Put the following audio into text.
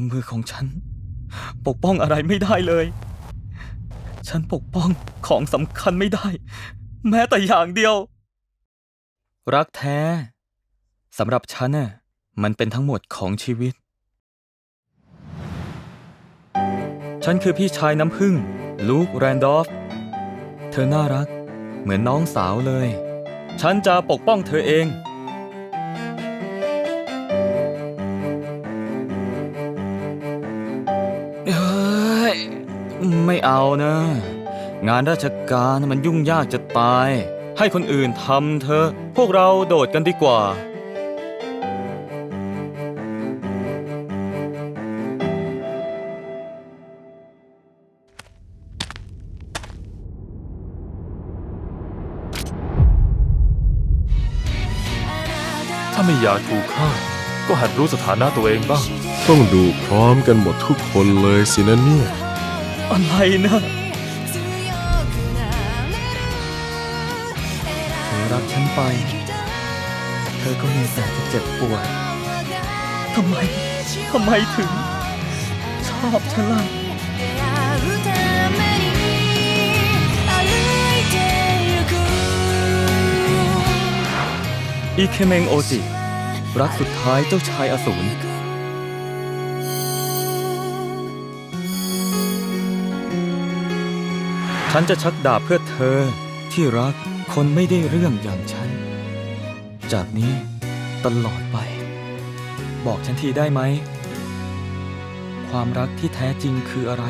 มือของฉัน ปกป้องอะไรไม่ได้เลย ฉันปกป้องของสำคัญไม่ได้ แม้แต่อย่างเดียว รักแท้สำหรับฉันน่ะมันเป็นทั้งหมดของชีวิต ฉันคือพี่ชายน้ำพึ่ง ลูกแรนดอฟ เธอน่ารัก เหมือนน้องสาวเลย ฉันจะปกป้องเธอเอง ไม่เอานะ งานราชการมันยุ่งยากจะตาย ให้คนอื่นทำเธอะ พวกเราโดดกันดีกว่า ถ้าไม่อยากถูกฆ่า ก็หัดรู้สถานะตัวเองบ้าง ต้องดูพร้อมกันหมดทุกคนเลยสินะเนี่ย อะไรนะเธอรักฉันไป เธอก็มีแต่จะเจ็บปวดทำไม ทำไมถึง ชอบฉันล่ะอีเคเมงโอจิรักสุดท้ายเจ้าชายอสูร ฉันจะชักดาบเพื่อเธอที่รักคนไม่ได้เรื่องอย่างฉัน จากนี้ตลอดไป บอกฉันทีได้ไหม ความรักที่แท้จริงคืออะไร